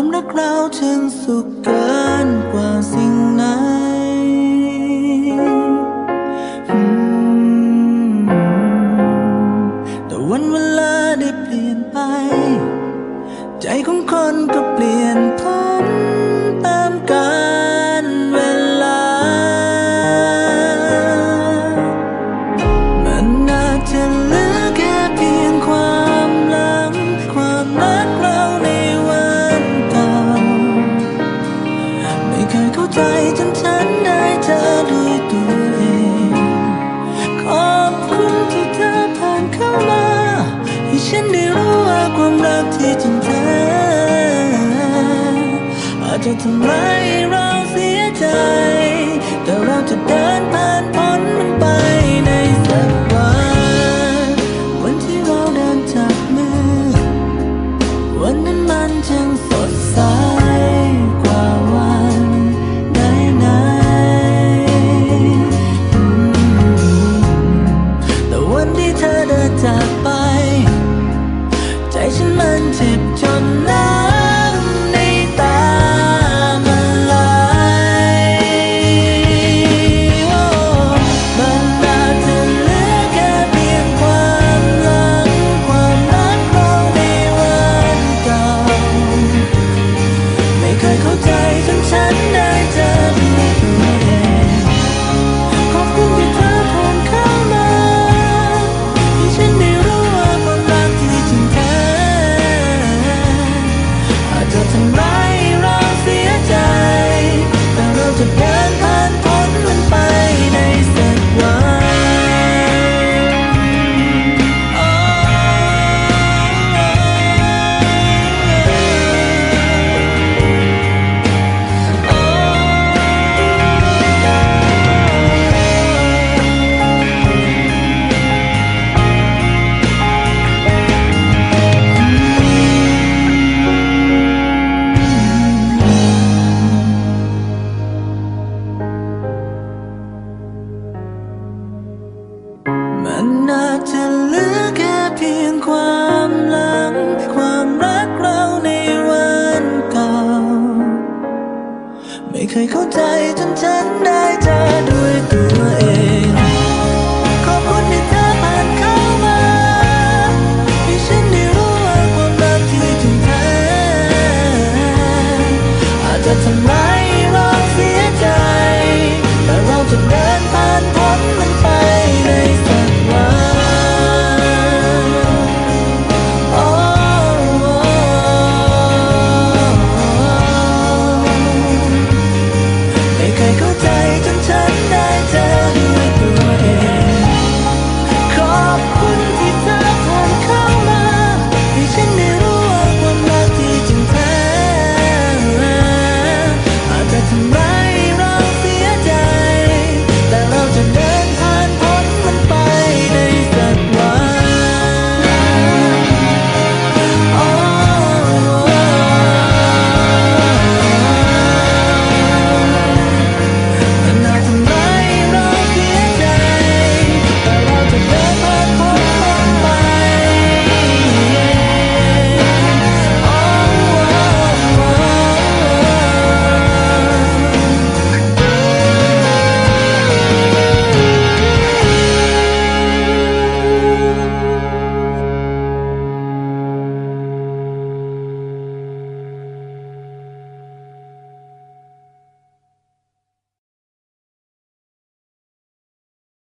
ความรักเราฉันสุขเกินกว่าสิ่งไหนแต่วันเวลาได้เปลี่ยนไป ใจของคนก็เปลี่ยนพัน ความรักที่จริงแท้อาจจะทำให้เราเสียใจ แต่เราจะเดินผ่านพ้นมันไปในสักวัน วันที่เราเดินจากมือ วันนั้นมันจึง ไม่เคยเข้าใจจนฉันได้เจอด้วยตัว